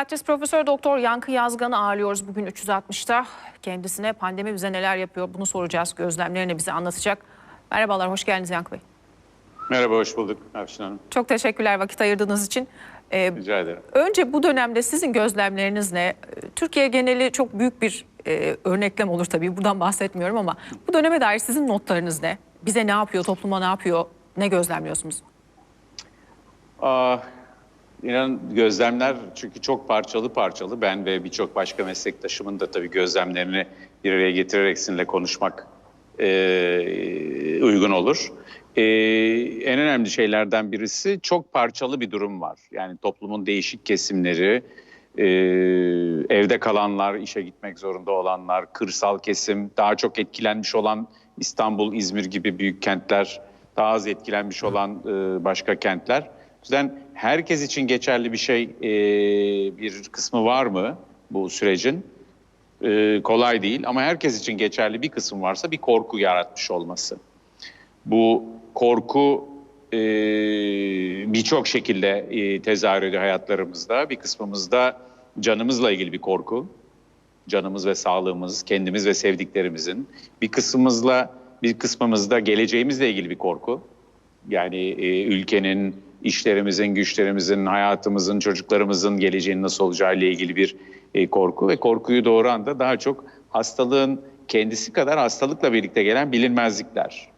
Psikiyatrist Profesör Doktor Yankı Yazgan'ı ağırlıyoruz bugün 360'ta. Kendisine pandemi bize neler yapıyor bunu soracağız. Gözlemlerini bize anlatacak. Merhabalar, hoş geldiniz Yankı Bey. Merhaba, hoş bulduk Afşin Hanım. Çok teşekkürler vakit ayırdığınız için. Ee, Rica ederim. önce bu dönemde sizin gözlemleriniz ne? Türkiye geneli çok büyük bir e, örneklem olur tabii. Buradan bahsetmiyorum ama bu döneme dair sizin notlarınız ne? Bize ne yapıyor, topluma ne yapıyor? Ne gözlemliyorsunuz? Aa, inan gözlemler çünkü çok parçalı parçalı. Ben ve birçok başka meslektaşımın da tabii gözlemlerini bir araya getirerek sizinle konuşmak e, uygun olur. E, en önemli şeylerden birisi çok parçalı bir durum var. Yani toplumun değişik kesimleri, e, evde kalanlar, işe gitmek zorunda olanlar, kırsal kesim, daha çok etkilenmiş olan İstanbul, İzmir gibi büyük kentler, daha az etkilenmiş olan e, başka kentler. O yüzden herkes için geçerli bir şey, e, bir kısmı var mı bu sürecin? E, kolay değil ama herkes için geçerli bir kısım varsa bir korku yaratmış olması. Bu korku e, birçok şekilde e, tezahür ediyor hayatlarımızda. Bir kısmımızda canımızla ilgili bir korku. Canımız ve sağlığımız, kendimiz ve sevdiklerimizin. Bir kısmımızla bir kısmımızda geleceğimizle ilgili bir korku. Yani e, ülkenin, işlerimizin, güçlerimizin, hayatımızın, çocuklarımızın geleceğinin nasıl olacağı ile ilgili bir e, korku ve korkuyu doğuran da daha çok hastalığın kendisi kadar hastalıkla birlikte gelen bilinmezlikler.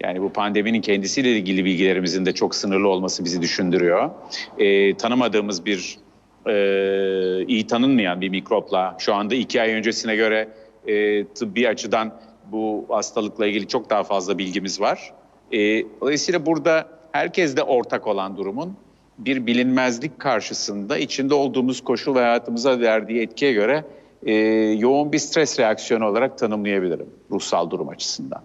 Yani bu pandeminin kendisiyle ilgili bilgilerimizin de çok sınırlı olması bizi düşündürüyor. E, tanımadığımız bir, e, iyi tanınmayan bir mikropla şu anda iki ay öncesine göre e, tıbbi açıdan bu hastalıkla ilgili çok daha fazla bilgimiz var. E, dolayısıyla burada herkeste ortak olan durumun bir bilinmezlik karşısında içinde olduğumuz koşul ve hayatımıza verdiği etkiye göre e, yoğun bir stres reaksiyonu olarak tanımlayabilirim ruhsal durum açısından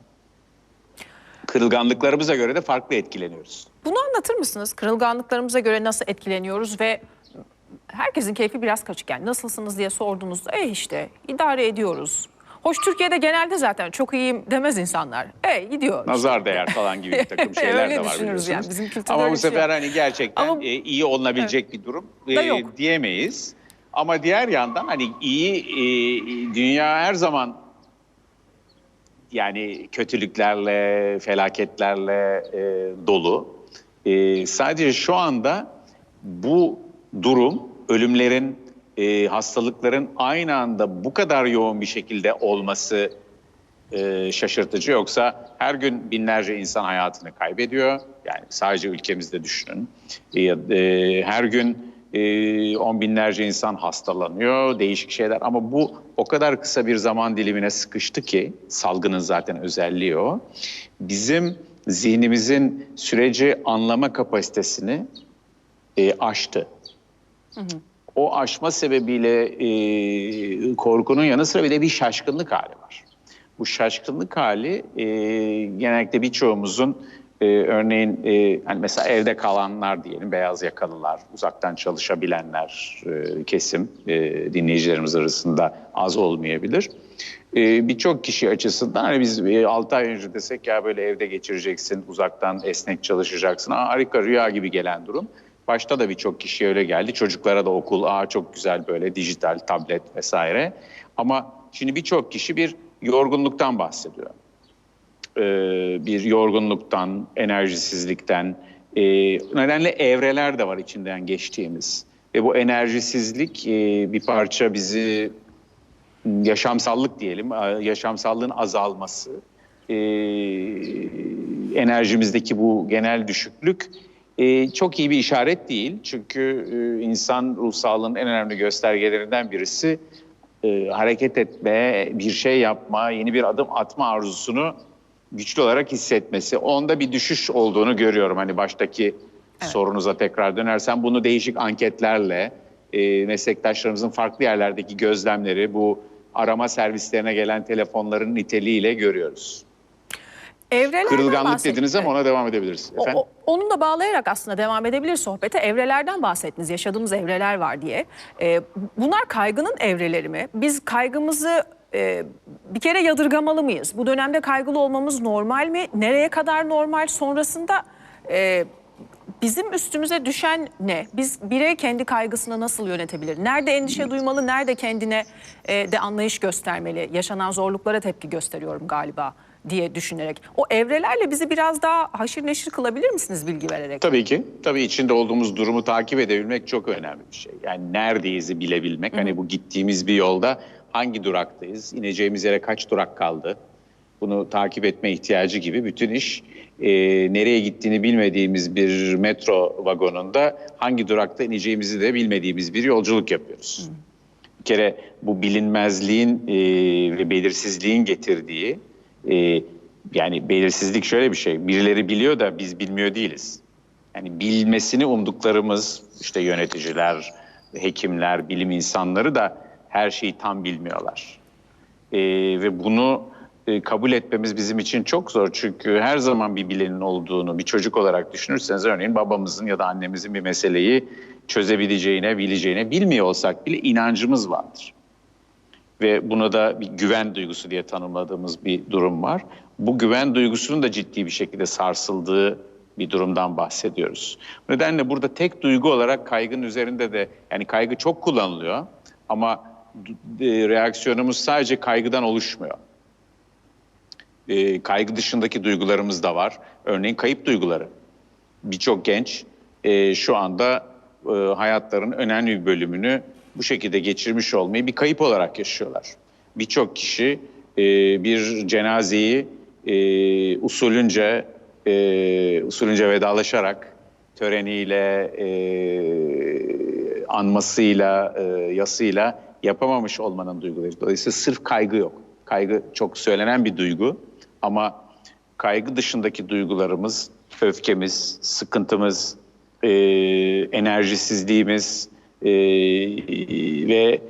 kırılganlıklarımıza göre de farklı etkileniyoruz. Bunu anlatır mısınız? Kırılganlıklarımıza göre nasıl etkileniyoruz ve herkesin keyfi biraz kaçık. Yani nasılsınız diye sorduğunuzda e işte idare ediyoruz. Hoş Türkiye'de genelde zaten çok iyiyim demez insanlar. E gidiyor. Nazar değer falan gibi bir takım şeyler de var düşünürüz biliyorsunuz. yani, bizim Ama bu şey sefer yok. hani gerçekten Ama- e, iyi olunabilecek bir durum e, diyemeyiz. Ama diğer yandan hani iyi e, dünya her zaman yani kötülüklerle, felaketlerle e, dolu. E, sadece şu anda bu durum ölümlerin, e, hastalıkların aynı anda bu kadar yoğun bir şekilde olması e, şaşırtıcı. Yoksa her gün binlerce insan hayatını kaybediyor. Yani sadece ülkemizde düşünün. E, e, her gün e, on binlerce insan hastalanıyor, değişik şeyler. Ama bu o kadar kısa bir zaman dilimine sıkıştı ki, salgının zaten özelliği o. Bizim zihnimizin süreci anlama kapasitesini e, aştı. O aşma sebebiyle e, korkunun yanı sıra bir de bir şaşkınlık hali var. Bu şaşkınlık hali e, genellikle birçoğumuzun e, örneğin e, hani mesela evde kalanlar diyelim beyaz yakalılar, uzaktan çalışabilenler e, kesim e, dinleyicilerimiz arasında az olmayabilir. E, Birçok kişi açısından hani biz e, 6 ay önce desek ya böyle evde geçireceksin, uzaktan esnek çalışacaksın. Aa, harika rüya gibi gelen durum. Başta da birçok kişiye öyle geldi. Çocuklara da okul, aa çok güzel böyle dijital, tablet vesaire. Ama şimdi birçok kişi bir yorgunluktan bahsediyor. Ee, bir yorgunluktan, enerjisizlikten, e, nedenle evreler de var içinden geçtiğimiz. Ve bu enerjisizlik e, bir parça bizi yaşamsallık diyelim, yaşamsallığın azalması, e, enerjimizdeki bu genel düşüklük e, çok iyi bir işaret değil. Çünkü e, insan ruh sağlığının en önemli göstergelerinden birisi e, hareket etme, bir şey yapma, yeni bir adım atma arzusunu güçlü olarak hissetmesi. Onda bir düşüş olduğunu görüyorum. Hani baştaki sorunuza tekrar dönersem bunu değişik anketlerle, e, meslektaşlarımızın farklı yerlerdeki gözlemleri, bu arama servislerine gelen telefonların niteliğiyle görüyoruz. Evrelerden Kırılganlık bahsettiniz. dediniz ama ona devam edebiliriz. O- Efendim? o- onunla bağlayarak aslında devam edebilir sohbete. Evrelerden bahsettiniz. Yaşadığımız evreler var diye. Ee, bunlar kaygının evreleri mi? Biz kaygımızı e, bir kere yadırgamalı mıyız? Bu dönemde kaygılı olmamız normal mi? Nereye kadar normal? Sonrasında e, bizim üstümüze düşen ne? Biz birey kendi kaygısını nasıl yönetebilir? Nerede endişe duymalı, nerede kendine e, de anlayış göstermeli? Yaşanan zorluklara tepki gösteriyorum galiba diye düşünerek. O evrelerle bizi biraz daha haşir neşir kılabilir misiniz bilgi vererek? Tabii ki. Tabii içinde olduğumuz durumu takip edebilmek çok önemli bir şey. Yani neredeyizi bilebilmek. Hani bu gittiğimiz bir yolda hangi duraktayız? İneceğimiz yere kaç durak kaldı? Bunu takip etme ihtiyacı gibi bütün iş e, nereye gittiğini bilmediğimiz bir metro vagonunda hangi durakta ineceğimizi de bilmediğimiz bir yolculuk yapıyoruz. Bir kere bu bilinmezliğin e, ve belirsizliğin getirdiği e, yani belirsizlik şöyle bir şey. Birileri biliyor da biz bilmiyor değiliz. Yani bilmesini umduklarımız işte yöneticiler, hekimler, bilim insanları da her şeyi tam bilmiyorlar. Ee, ve bunu e, kabul etmemiz bizim için çok zor. Çünkü her zaman bir bilenin olduğunu bir çocuk olarak düşünürseniz örneğin babamızın ya da annemizin bir meseleyi çözebileceğine, bileceğine bilmiyor olsak bile inancımız vardır ve buna da bir güven duygusu diye tanımladığımız bir durum var. Bu güven duygusunun da ciddi bir şekilde sarsıldığı bir durumdan bahsediyoruz. Bu nedenle burada tek duygu olarak kaygının üzerinde de yani kaygı çok kullanılıyor ama e, reaksiyonumuz sadece kaygıdan oluşmuyor. E, kaygı dışındaki duygularımız da var. Örneğin kayıp duyguları. Birçok genç e, şu anda e, hayatlarının önemli bir bölümünü bu şekilde geçirmiş olmayı bir kayıp olarak yaşıyorlar. Birçok kişi e, bir cenazeyi e, usulünce e, usulünce vedalaşarak töreniyle, e, anmasıyla, e, yasıyla yapamamış olmanın duyguları. Dolayısıyla sırf kaygı yok. Kaygı çok söylenen bir duygu ama kaygı dışındaki duygularımız, öfkemiz, sıkıntımız, e, enerjisizliğimiz e, ve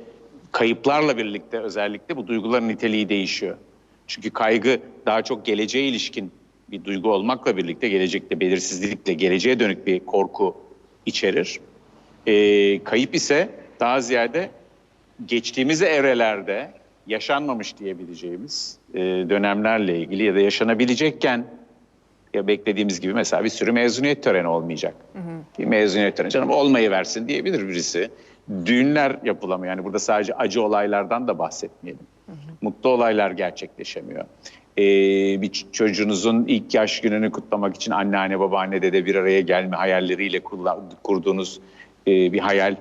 kayıplarla birlikte özellikle bu duyguların niteliği değişiyor. Çünkü kaygı daha çok geleceğe ilişkin bir duygu olmakla birlikte gelecekte belirsizlikle geleceğe dönük bir korku içerir. E, kayıp ise daha ziyade geçtiğimiz evrelerde yaşanmamış diyebileceğimiz e, dönemlerle ilgili ya da yaşanabilecekken ya beklediğimiz gibi mesela bir sürü mezuniyet töreni olmayacak. Bir mezuniyet töreni canım olmayı versin diyebilir birisi. Düğünler yapılamıyor. Yani burada sadece acı olaylardan da bahsetmeyelim. Mutlu olaylar gerçekleşemiyor. Ee, bir çocuğunuzun ilk yaş gününü kutlamak için anneanne babaanne dede bir araya gelme hayalleriyle kurduğunuz e, bir hayal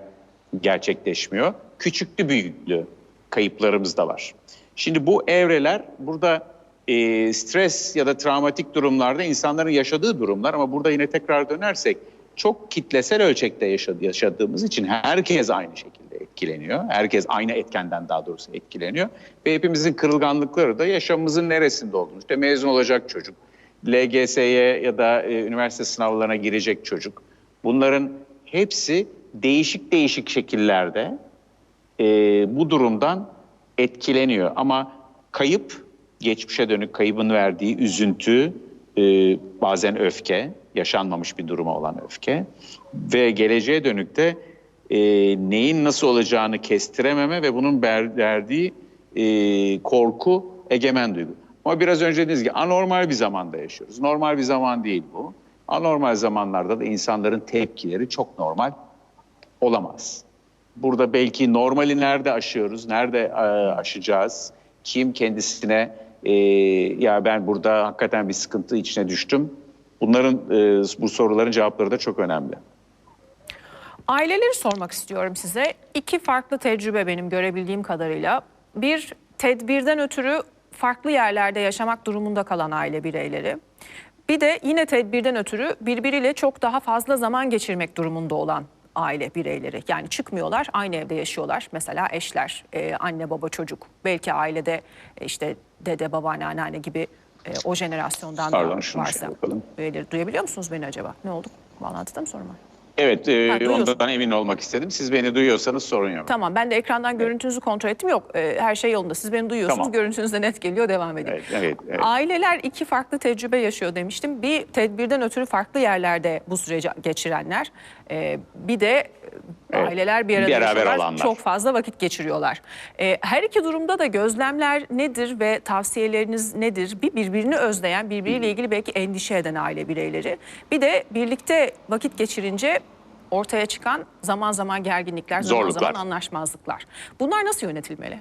gerçekleşmiyor. Küçüklü büyüklü kayıplarımız da var. Şimdi bu evreler burada e, stres ya da travmatik durumlarda insanların yaşadığı durumlar ama burada yine tekrar dönersek çok kitlesel ölçekte yaşadı, yaşadığımız için herkes aynı şekilde etkileniyor. Herkes aynı etkenden daha doğrusu etkileniyor. Ve hepimizin kırılganlıkları da yaşamımızın neresinde olduğunu. İşte mezun olacak çocuk, LGS'ye ya da e, üniversite sınavlarına girecek çocuk. Bunların hepsi değişik değişik şekillerde e, bu durumdan etkileniyor. Ama kayıp, geçmişe dönük kaybın verdiği üzüntü, e, bazen öfke, yaşanmamış bir duruma olan öfke ve geleceğe dönük de e, neyin nasıl olacağını kestirememe ve bunun verdiği e, korku egemen duygu. Ama biraz önce dediğiniz gibi anormal bir zamanda yaşıyoruz. Normal bir zaman değil bu. Anormal zamanlarda da insanların tepkileri çok normal olamaz. Burada belki normali nerede aşıyoruz, nerede e, aşacağız? Kim kendisine e, ya ben burada hakikaten bir sıkıntı içine düştüm. Bunların e, bu soruların cevapları da çok önemli. Aileleri sormak istiyorum size. İki farklı tecrübe benim görebildiğim kadarıyla. Bir tedbirden ötürü farklı yerlerde yaşamak durumunda kalan aile bireyleri. Bir de yine tedbirden ötürü birbiriyle çok daha fazla zaman geçirmek durumunda olan aile bireyleri. Yani çıkmıyorlar, aynı evde yaşıyorlar. Mesela eşler, e, anne baba çocuk. Belki ailede e, işte dede, babaanne, anneanne gibi e, o jenerasyondan Pardon, da şunu şey varsa. Üyeleri duyabiliyor musunuz beni acaba? Ne oldu? Bağlantıda mı sorun var? Evet, e, Ha, ondan emin olmak istedim. Siz beni duyuyorsanız sorun yok. Tamam ben de ekrandan görüntünüzü kontrol ettim. Yok e, her şey yolunda. Siz beni duyuyorsunuz. Tamam. Görüntünüz de net geliyor. Devam edin. Evet, evet, evet. Aileler iki farklı tecrübe yaşıyor demiştim. Bir tedbirden ötürü farklı yerlerde bu süreci geçirenler. e, bir de Evet. Aileler bir arada Beraber yaşıyorlar, olanlar. çok fazla vakit geçiriyorlar. Ee, her iki durumda da gözlemler nedir ve tavsiyeleriniz nedir? Bir birbirini özleyen, birbiriyle ilgili belki endişe eden aile bireyleri. Bir de birlikte vakit geçirince ortaya çıkan zaman zaman gerginlikler, zaman Zorluklar. zaman anlaşmazlıklar. Bunlar nasıl yönetilmeli?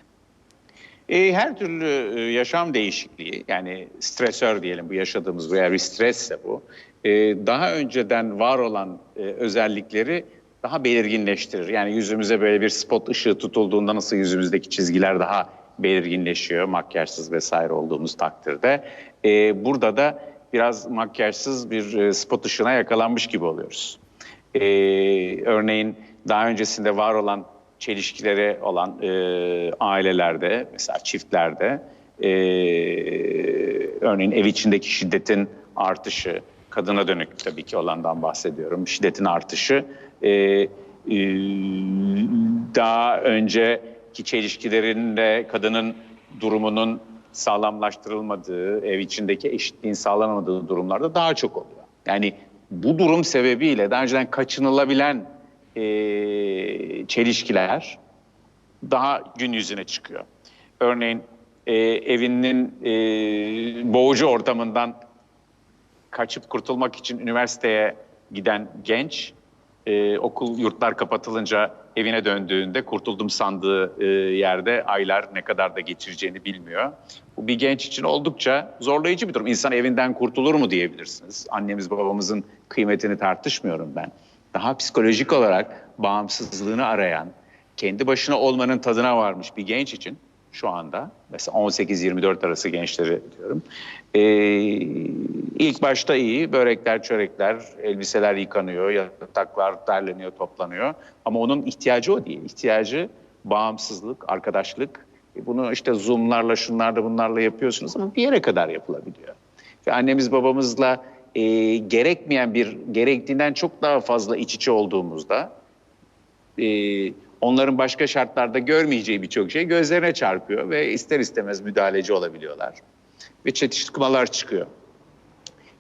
E, her türlü e, yaşam değişikliği yani stresör diyelim bu yaşadığımız bu eğer bir stresse bu e, daha önceden var olan e, özellikleri daha belirginleştirir. Yani yüzümüze böyle bir spot ışığı tutulduğunda nasıl yüzümüzdeki çizgiler daha belirginleşiyor makyajsız vesaire olduğumuz takdirde. E, burada da biraz makyajsız bir e, spot ışığına yakalanmış gibi oluyoruz. E, örneğin daha öncesinde var olan çelişkileri olan e, ailelerde, mesela çiftlerde, e, örneğin ev içindeki şiddetin artışı, kadına dönük tabii ki olandan bahsediyorum, şiddetin artışı, e, e, daha önceki çelişkilerinde kadının durumunun sağlamlaştırılmadığı, ev içindeki eşitliğin sağlanamadığı durumlarda daha çok oluyor. Yani bu durum sebebiyle daha önceden kaçınılabilen e, çelişkiler daha gün yüzüne çıkıyor. Örneğin e, evinin e, boğucu ortamından kaçıp kurtulmak için üniversiteye giden genç e, okul yurtlar kapatılınca evine döndüğünde kurtuldum sandığı e, yerde aylar ne kadar da geçireceğini bilmiyor. Bu bir genç için oldukça zorlayıcı bir durum. İnsan evinden kurtulur mu diyebilirsiniz. Annemiz babamızın kıymetini tartışmıyorum ben. Daha psikolojik olarak bağımsızlığını arayan, kendi başına olmanın tadına varmış bir genç için şu anda mesela 18-24 arası gençleri diyorum. Ee, ilk başta iyi börekler, çörekler, elbiseler yıkanıyor, yataklar derleniyor, toplanıyor. Ama onun ihtiyacı o değil. İhtiyacı bağımsızlık, arkadaşlık. E Bunu işte Zoom'larla, şunlarla, bunlarla yapıyorsunuz ama bir yere kadar yapılabiliyor. Ve annemiz babamızla e, gerekmeyen bir, gerektiğinden çok daha fazla iç içe olduğumuzda e, onların başka şartlarda görmeyeceği birçok şey gözlerine çarpıyor ve ister istemez müdahaleci olabiliyorlar. Ve çatışmalar çıkıyor.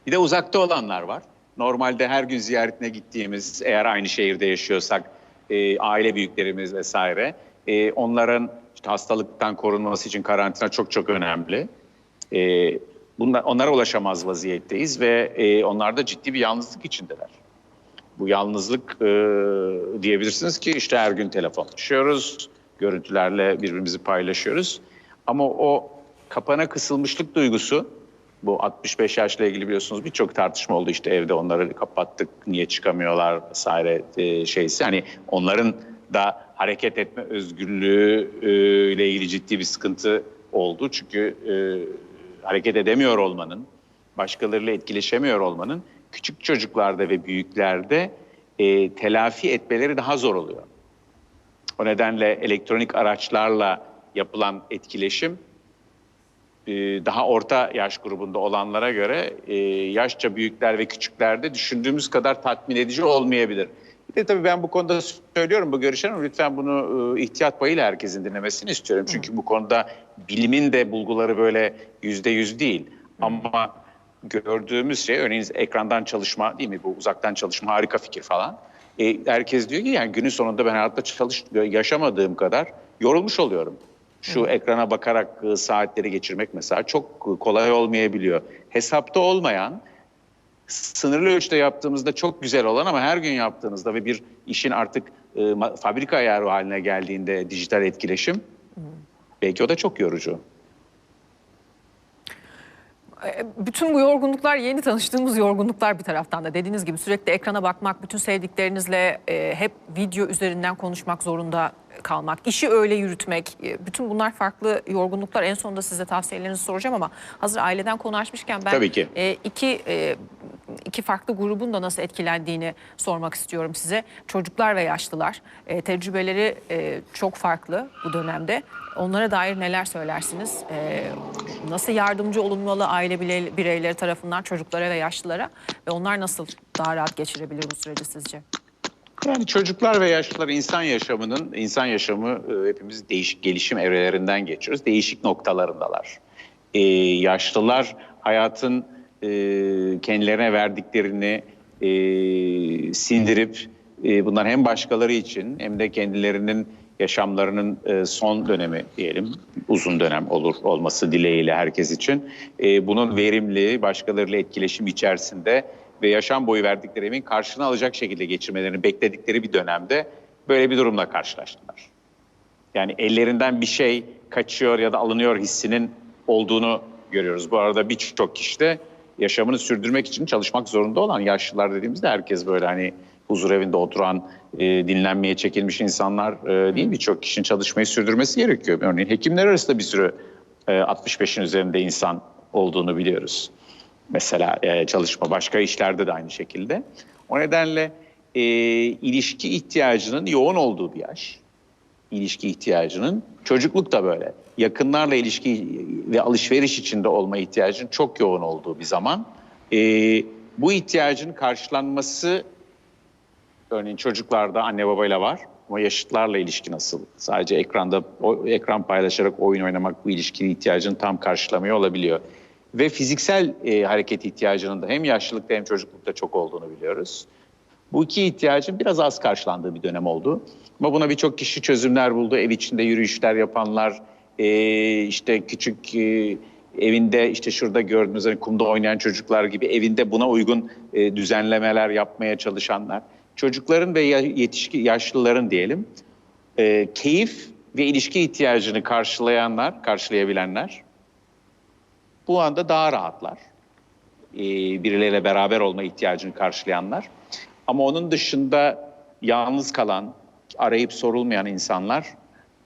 Bir de uzakta olanlar var. Normalde her gün ziyaretine gittiğimiz, eğer aynı şehirde yaşıyorsak, e, aile büyüklerimiz vesaire, e, onların işte hastalıktan korunması için karantina çok çok önemli. E, bunlar, onlara ulaşamaz vaziyetteyiz ve e, onlar da ciddi bir yalnızlık içindeler. Bu yalnızlık e, diyebilirsiniz ki işte her gün telefonlaşıyoruz, görüntülerle birbirimizi paylaşıyoruz. Ama o kapana kısılmışlık duygusu, bu 65 yaşla ilgili biliyorsunuz birçok tartışma oldu işte evde onları kapattık, niye çıkamıyorlar vesaire e, şeysi. Hani onların da hareket etme özgürlüğü e, ile ilgili ciddi bir sıkıntı oldu. Çünkü e, hareket edemiyor olmanın, başkalarıyla etkileşemiyor olmanın küçük çocuklarda ve büyüklerde e, telafi etmeleri daha zor oluyor. O nedenle elektronik araçlarla yapılan etkileşim e, daha orta yaş grubunda olanlara göre e, yaşça büyükler ve küçüklerde düşündüğümüz kadar tatmin edici olmayabilir. Bir de tabii ben bu konuda söylüyorum bu görüşlerim ama lütfen bunu e, ihtiyat payıyla herkesin dinlemesini istiyorum. Çünkü bu konuda bilimin de bulguları böyle yüzde yüz değil. Ama gördüğümüz şey örneğin ekrandan çalışma değil mi bu uzaktan çalışma harika fikir falan. E, herkes diyor ki yani günün sonunda ben hayatta çalış yaşamadığım kadar yorulmuş oluyorum. Şu ekrana bakarak e, saatleri geçirmek mesela çok kolay olmayabiliyor. Hesapta olmayan sınırlı ölçüde yaptığımızda çok güzel olan ama her gün yaptığınızda ve bir işin artık e, fabrika ayarı haline geldiğinde dijital etkileşim belki o da çok yorucu. E, Bütün bu yorgunluklar yeni tanıştığımız yorgunluklar bir taraftan da dediğiniz gibi sürekli ekrana bakmak, bütün sevdiklerinizle e, hep video üzerinden konuşmak zorunda kalmak, işi öyle yürütmek, e, bütün bunlar farklı yorgunluklar. En sonunda size tavsiyelerinizi soracağım ama hazır aileden konu açmışken ben Tabii ki. e, iki e, iki farklı grubun da nasıl etkilendiğini sormak istiyorum size. Çocuklar ve yaşlılar E, tecrübeleri e, çok farklı bu dönemde. Onlara dair neler söylersiniz? E, nasıl yardımcı olunmalı aile birey- bireyleri tarafından çocuklara ve yaşlılara ve onlar nasıl daha rahat geçirebilir bu süreci sizce? Yani çocuklar ve yaşlılar insan yaşamının, insan yaşamı e, hepimiz değişik gelişim evrelerinden geçiyoruz. Değişik noktalarındalar. Ee, yaşlılar hayatın e, kendilerine verdiklerini e, sindirip e, bunlar hem başkaları için hem de kendilerinin yaşamlarının e, son dönemi diyelim, uzun dönem olur olması dileğiyle herkes için. E, bunun verimli, başkalarıyla etkileşim içerisinde ve yaşam boyu verdikleri emeğin karşılığını alacak şekilde geçirmelerini bekledikleri bir dönemde böyle bir durumla karşılaştılar. Yani ellerinden bir şey kaçıyor ya da alınıyor hissinin olduğunu görüyoruz. Bu arada birçok kişi de yaşamını sürdürmek için çalışmak zorunda olan yaşlılar dediğimizde herkes böyle hani huzur evinde oturan, e, dinlenmeye çekilmiş insanlar e, değil birçok kişinin çalışmayı sürdürmesi gerekiyor. Örneğin hekimler arasında bir sürü e, 65'in üzerinde insan olduğunu biliyoruz. Mesela e, çalışma başka işlerde de aynı şekilde. O nedenle e, ilişki ihtiyacının yoğun olduğu bir yaş ilişki ihtiyacının. Çocukluk da böyle. Yakınlarla ilişki ve alışveriş içinde olma ihtiyacının çok yoğun olduğu bir zaman. Ee, bu ihtiyacın karşılanması örneğin çocuklarda anne babayla var ama yaşıtlarla ilişki nasıl? Sadece ekranda o, ekran paylaşarak oyun oynamak bu ilişkinin ihtiyacını tam karşılamıyor olabiliyor. Ve fiziksel e, hareket ihtiyacının da hem yaşlılıkta hem çocuklukta çok olduğunu biliyoruz. Bu iki ihtiyacın biraz az karşılandığı bir dönem oldu. Ama buna birçok kişi çözümler buldu. Ev içinde yürüyüşler yapanlar, e, işte küçük e, evinde işte şurada gördüğünüz hani kumda oynayan çocuklar gibi evinde buna uygun e, düzenlemeler yapmaya çalışanlar. Çocukların ve yetişki yaşlıların diyelim e, keyif ve ilişki ihtiyacını karşılayanlar, karşılayabilenler bu anda daha rahatlar. E, birileriyle beraber olma ihtiyacını karşılayanlar. Ama onun dışında yalnız kalan, arayıp sorulmayan insanlar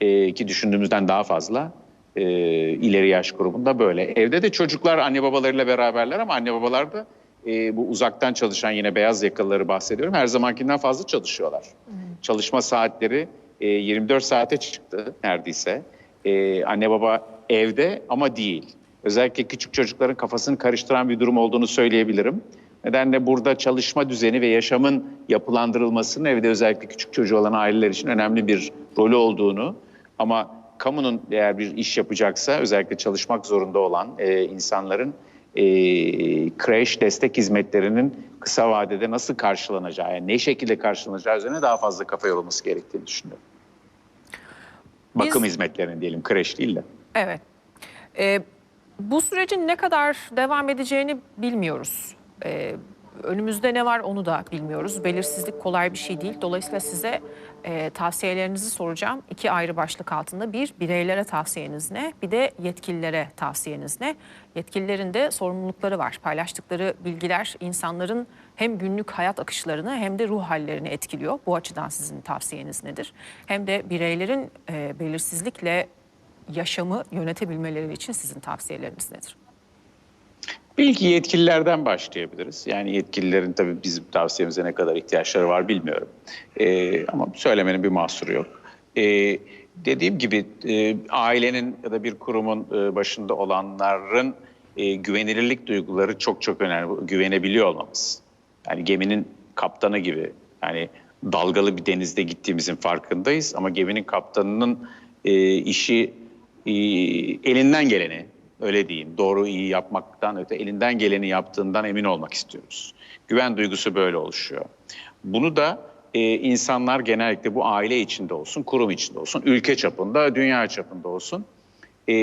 e, ki düşündüğümüzden daha fazla e, ileri yaş grubunda böyle. Evde de çocuklar anne babalarıyla beraberler ama anne babalar da e, bu uzaktan çalışan yine beyaz yakalıları bahsediyorum. Her zamankinden fazla çalışıyorlar. Çalışma saatleri e, 24 saate çıktı neredeyse. E, anne baba evde ama değil. Özellikle küçük çocukların kafasını karıştıran bir durum olduğunu söyleyebilirim. Nedenle burada çalışma düzeni ve yaşamın yapılandırılmasının evde özellikle küçük çocuğu olan aileler için önemli bir rolü olduğunu ama kamunun eğer bir iş yapacaksa özellikle çalışmak zorunda olan e, insanların e, kreş destek hizmetlerinin kısa vadede nasıl karşılanacağı, yani ne şekilde karşılanacağı üzerine daha fazla kafa yorulması gerektiğini düşünüyorum. Bakım Biz- hizmetlerinin diyelim kreş değil de. Evet. Ee, bu sürecin ne kadar devam edeceğini bilmiyoruz. Ee, önümüzde ne var onu da bilmiyoruz. Belirsizlik kolay bir şey değil. Dolayısıyla size e, tavsiyelerinizi soracağım. İki ayrı başlık altında. Bir, bireylere tavsiyeniz ne? Bir de yetkililere tavsiyeniz ne? Yetkililerin de sorumlulukları var. Paylaştıkları bilgiler insanların hem günlük hayat akışlarını hem de ruh hallerini etkiliyor. Bu açıdan sizin tavsiyeniz nedir? Hem de bireylerin e, belirsizlikle yaşamı yönetebilmeleri için sizin tavsiyeleriniz nedir? Belki yetkililerden başlayabiliriz. Yani yetkililerin tabii bizim tavsiyemize ne kadar ihtiyaçları var bilmiyorum. Ee, ama söylemenin bir mahsuru yok. Ee, dediğim gibi e, ailenin ya da bir kurumun e, başında olanların e, güvenilirlik duyguları çok çok önemli. Güvenebiliyor olmamız. Yani geminin kaptanı gibi. Yani dalgalı bir denizde gittiğimizin farkındayız ama geminin kaptanının e, işi e, elinden geleni öyle diyeyim doğru iyi yapmaktan öte elinden geleni yaptığından emin olmak istiyoruz. Güven duygusu böyle oluşuyor. Bunu da e, insanlar genellikle bu aile içinde olsun, kurum içinde olsun, ülke çapında, dünya çapında olsun. E,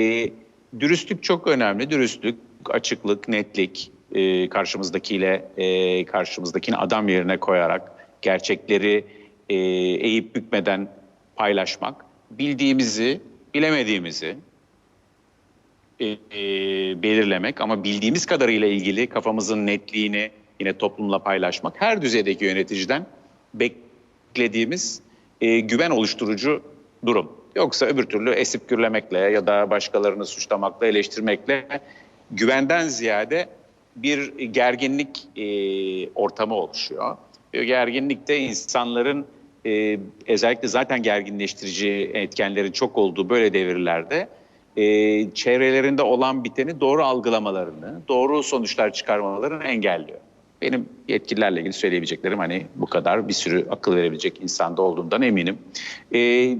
dürüstlük çok önemli. Dürüstlük, açıklık, netlik, e, karşımızdakiyle e, karşımızdakini adam yerine koyarak gerçekleri e, eğip bükmeden paylaşmak, bildiğimizi, bilemediğimizi e, belirlemek ama bildiğimiz kadarıyla ilgili kafamızın netliğini yine toplumla paylaşmak her düzeydeki yöneticiden beklediğimiz e, güven oluşturucu durum. Yoksa öbür türlü esip gürlemekle ya da başkalarını suçlamakla, eleştirmekle güvenden ziyade bir gerginlik e, ortamı oluşuyor. E, gerginlikte insanların e, özellikle zaten gerginleştirici etkenlerin çok olduğu böyle devirlerde e, çevrelerinde olan biteni doğru algılamalarını, doğru sonuçlar çıkarmalarını engelliyor. Benim yetkililerle ilgili söyleyebileceklerim hani bu kadar bir sürü akıl verebilecek insanda olduğundan eminim. E,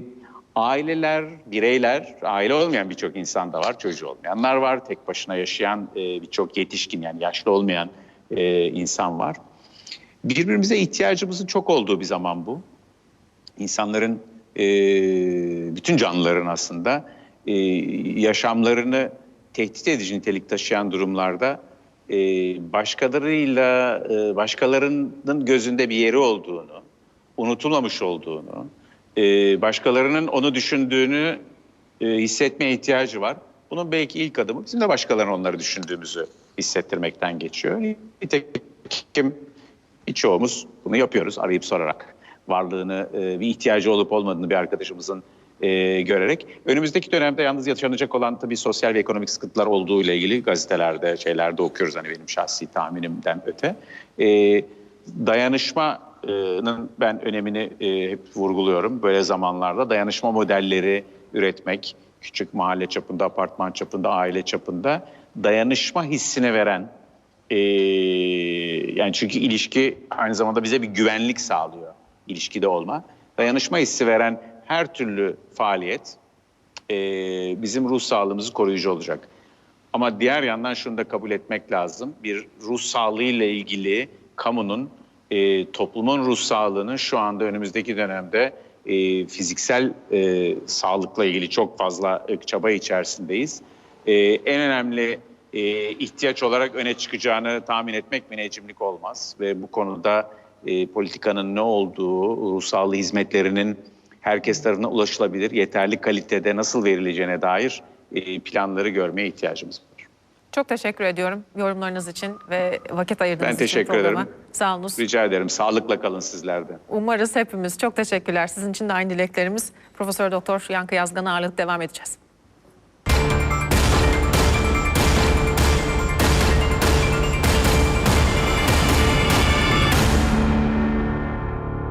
aileler, bireyler, aile olmayan birçok insan da var, çocuğu olmayanlar var, tek başına yaşayan e, birçok yetişkin yani yaşlı olmayan e, insan var. Birbirimize ihtiyacımızın çok olduğu bir zaman bu. İnsanların, e, bütün canlıların aslında e, yaşamlarını tehdit edici nitelik taşıyan durumlarda e, başkalarıyla, e, başkalarının gözünde bir yeri olduğunu, unutulmamış olduğunu, e, başkalarının onu düşündüğünü e, hissetmeye ihtiyacı var. Bunun belki ilk adımı bizim de başkalarının onları düşündüğümüzü hissettirmekten geçiyor. Nitekim birçoğumuz bunu yapıyoruz arayıp sorarak. Varlığını, e, bir ihtiyacı olup olmadığını bir arkadaşımızın e, görerek. Önümüzdeki dönemde yalnız yaşanacak olan tabii sosyal ve ekonomik sıkıntılar olduğu ile ilgili gazetelerde, şeylerde okuyoruz hani benim şahsi tahminimden öte. E, dayanışmanın ben önemini e, hep vurguluyorum. Böyle zamanlarda dayanışma modelleri üretmek, küçük mahalle çapında, apartman çapında, aile çapında dayanışma hissini veren ee, yani çünkü ilişki aynı zamanda bize bir güvenlik sağlıyor ilişkide olma. Dayanışma hissi veren her türlü faaliyet e, bizim ruh sağlığımızı koruyucu olacak. Ama diğer yandan şunu da kabul etmek lazım. Bir ruh sağlığı ile ilgili kamunun, e, toplumun ruh sağlığının şu anda önümüzdeki dönemde e, fiziksel e, sağlıkla ilgili çok fazla e, çaba içerisindeyiz. E, en önemli e, ihtiyaç olarak öne çıkacağını tahmin etmek müneccimlik olmaz. Ve bu konuda e, politikanın ne olduğu, ruh sağlığı hizmetlerinin herkes tarafından ulaşılabilir, yeterli kalitede nasıl verileceğine dair e, planları görmeye ihtiyacımız var. Çok teşekkür ediyorum yorumlarınız için ve vakit ayırdığınız Ben için teşekkür programa. ederim. Sağ olun. Rica ederim. Sağlıkla kalın sizler de. Umarız hepimiz. Çok teşekkürler. Sizin için de aynı dileklerimiz. Profesör Doktor Yankı Yazgan'a ağırlık devam edeceğiz.